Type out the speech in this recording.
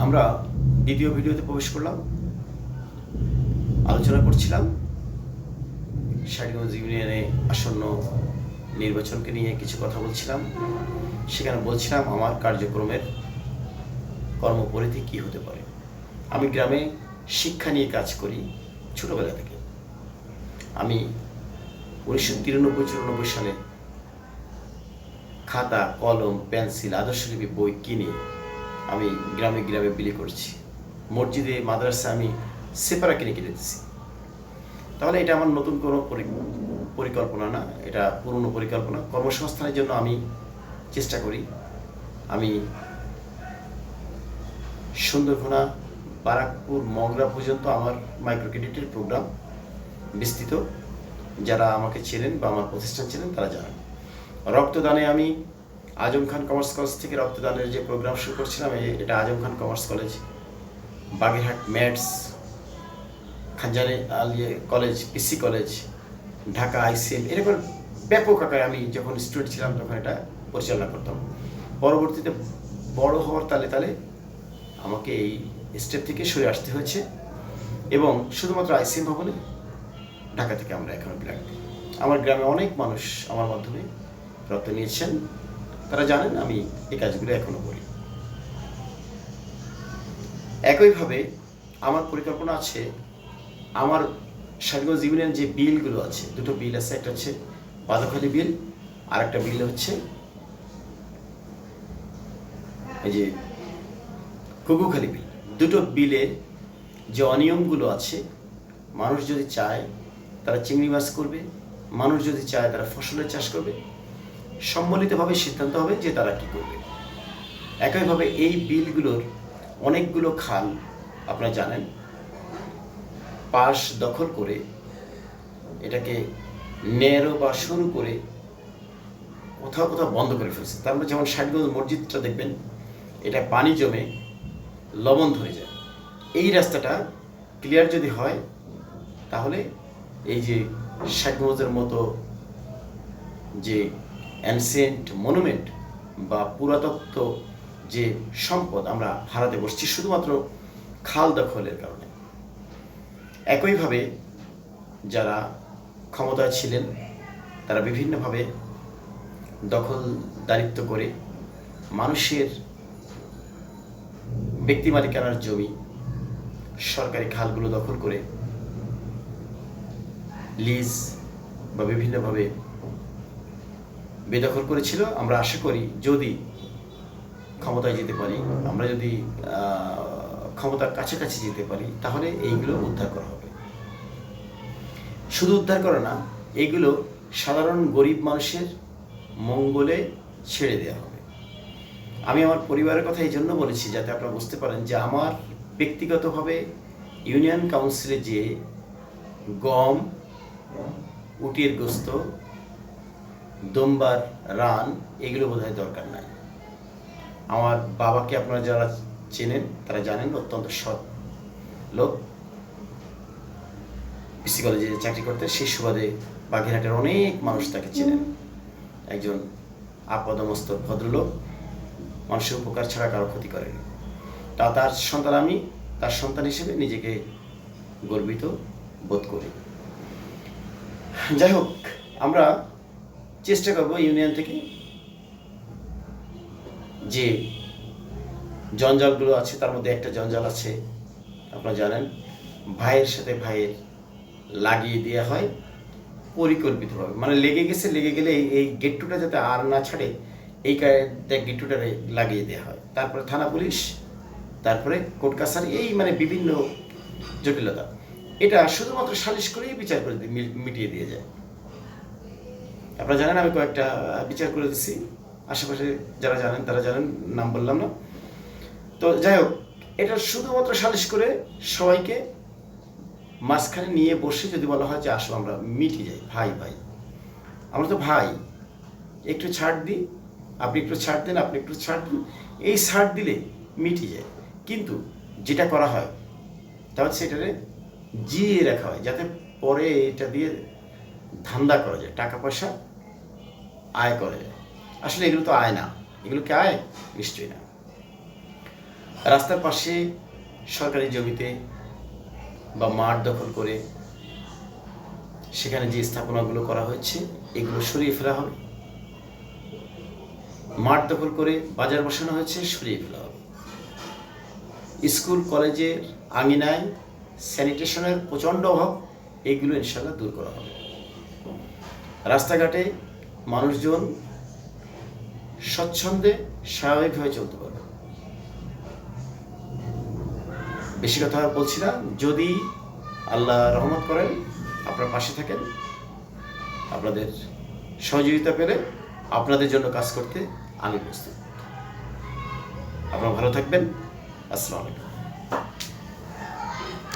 আমরা দ্বিতীয় ভিডিওতে প্রবেশ করলাম, আলোচনা করছিলাম শাড়িগঞ্জ ইউনিয়নে আসন্ন নির্বাচনকে নিয়ে কিছু কথা বলছিলাম। সেখানে বলছিলাম আমার কার্যক্রমের কর্মপরিধি কী হতে পারে। আমি গ্রামে শিক্ষা নিয়ে কাজ করি ছোটবেলা থেকে। আমি উনিশশো তিরানব্বই চুরানব্বই সালে খাতা, কলম, পেন্সিল আদর্শলিপি বই কিনে আমি গ্রামে গ্রামে বিলি করছি। মসজিদে, মাদ্রাসা আমি সেপারা কিনে কিনে দিচ্ছি তাহলে এটা আমার নতুন কোনো পরি- পরিকল্পনা না, এটা পুরনো পরিকল্পনা। কর্মসংস্থানের জন্য আমি চেষ্টা করি। আমি সুন্দরঘোনা বারাকপুর, মগরা পর্যন্ত আমার মাইক্রো ক্রেডিটের প্রোগ্রাম বিস্তৃত। যারা আমাকে চেনেন বা আমার প্রতিষ্ঠান চেনেন তারা জানেন। রক্তদানে আমি আজম খান কমার্স কলেজ থেকে রক্তদানের যে প্রোগ্রাম শুরু করছিলাম এটা Azam Khan commerce college, Bagerhat MATS খানজানে Alia college, PC college, Dhaka ICM এরকম ব্যাপক আকারে আমি যখন স্টুডেন্ট ছিলাম, তখন এটা পরিচালনা করতাম। পরবর্তীতে বড় হওয়ার তালে তালে আমাকে এই স্টেপ থেকে সরে আসতে হয়েছে এবং শুধুমাত্র আইসিএম ভবনে ঢাকা থেকে আমরা এখন বিরাট। আমার গ্রামে অনেক মানুষ আমার মাধ্যমে রক্ত নিয়েছেন। তারা জানেন আমি এই কাজগুলো এখনও করি। একইভাবে আমার পরিকল্পনা আছে, আমার স্বাধীনগঞ্জ জীবনের যে বিলগুলো আছে, দুটো বিল আছে, একটা হচ্ছে বাদখালি বিল আর একটা বিল হচ্ছে এই যে কুকুখালি বিল। দুটো বিলে যে অনিয়মগুলো আছে, মানুষ যদি চায় তারা চিংড়ি মাছ করবে, মানুষ যদি চায় তারা ফসলের চাষ করবে সম্মিলিতভাবে সিদ্ধান্ত হবে যে তারা কি করবে। একইভাবে এই বিলগুলোর অনেকগুলো খাল আপনারা জানেন, পাশ দখল করে এটাকে ন্যারো বা শুরু করে কোথাও কোথাও বন্ধ করে ফেলছে। তারপরে মধ্যে যেমন ষাটগঞ্জ মসজিদটা দেখবেন, এটা পানি জমে লবণ ধরে যায়। এই রাস্তাটা ক্লিয়ার যদি হয়, তাহলে এই যে ষাটগঞ্জের মতো যে অ্যানসিয়েন্ট মনুমেন্ট বা পুরাতত্ত্ব যে সম্পদ আমরা হারাতে বসছি শুধুমাত্র খাল দখলের কারণে। একইভাবে যারা ক্ষমতায় ছিলেন, তারা বিভিন্নভাবে দখল দখলদারিত্ব করে মানুষের ব্যক্তি মালিকানার জমি, সরকারি খালগুলো দখল করে লিজ বা বিভিন্নভাবে বেদখল করেছিল, আমরা আশা করি যদি ক্ষমতায় যেতে পারি, আমরা যদি ক্ষমতার কাছাকাছি যেতে পারি, তাহলে এইগুলো উদ্ধার করা হবে। শুধু উদ্ধার করা না, এগুলো সাধারণ গরিব মানুষের মঙ্গলে ছেড়ে দেওয়া হবে। আমি আমার পরিবারের কথা এই জন্য বলেছি, যাতে আপনারা বুঝতে পারেন যে আমার ব্যক্তিগতভাবে ইউনিয়ন কাউন্সিলে যে গম, উটির গোস্ত দোমবার, রান, এগুলো বোধহয় দরকার নাই। আমার বাবাকে আপনারা যারা চেনেন, তারা জানেন, অত্যন্ত সৎ লোক। পিসি কলেজে চাকরি করতে সেই সুবাদে বাগেরহাটের অনেক মানুষ তাকে চেনেন। একজন আপদমস্তক ভদ্রলোক, মানুষের উপকার ছাড়া কারও ক্ষতি করেনি। তা তার সন্তান আমি, তার সন্তান হিসেবে নিজেকে গর্বিত বোধ করি। যাই হোক, আমরা চেষ্টা করব ইউনিয়ন থেকে। যে জঞ্জালগুলো আছে, তার মধ্যে একটা জঞ্জাল আছে, আপনারা জানেন, ভাইয়ের সাথে ভাইয়ের লাগিয়ে দেওয়া হয়, পরিকল্পিতভাবে। মানে লেগে গেছে, লেগে গেলে এই- গেটটুটা যাতে আর না ছাড়ে, এই গেটটুটা লাগিয়ে দেওয়া হয়। তারপরে থানা পুলিশ, তারপরে কোর্ট কাছারি, এই মানে বিভিন্ন জটিলতা। এটা শুধুমাত্র সালিশ করেই বিচার করে মিটিয়ে দিয়ে যায়। আপনারা জানেন, আমি কয়েকটা বিচার করে দিচ্ছি আশেপাশে যারা জানেন, তারা জানেন, নাম বললাম না। তো যাই হোক, এটা শুধুমাত্র সালিশ করে সবাইকে মাঝখানে নিয়ে বসে যদি বলা হয় যে, আসো, আমরা মিটে যাই। ভাই ভাই। আমরা তো ভাই। একটু ছাড় দিই, আপনি একটু ছাড় দেন, আপনি একটু ছাড় দিন। এই ছাড় দিলে মিটে যায়। কিন্তু যেটা করা হয় তা হচ্ছে এটারে জিয়ে রাখা হয়, যাতে পরে এটা দিয়ে ধান্দা করা যায়। টাকা পয়সা আয় করা। আসলে এগুলো তো আয় না। এগুলো কি আয়? নিশ্চয়ই না। রাস্তার পাশে সরকারি জমিতে বা মাঠ দখল করে সেখানে যে স্থাপনাগুলো করা হচ্ছে এগুলো সরিয়ে ফেলা হবে। মাঠ দখল করে বাজার বসানো হয়েছে, সরিয়ে ফেলা হবে। স্কুল, কলেজের আঙিনায় স্যানিটেশনের প্রচণ্ড অভাব, এগুলো ইনশাল্লাহ দূর করা হবে। রাস্তাঘাটে মানুষজন স্বচ্ছন্দে স্বাভাবিকভাবে চলতে পারবে। বেশি কথা বলছি না। যদি আল্লাহ রহমত করেন, আপনার পাশে থাকেন, আপনাদের সহযোগিতা পেলে আপনাদের জন্য কাজ করতে আমি প্রস্তুত। আপনারা ভালো থাকবেন। আসসালামু আলাইকুম।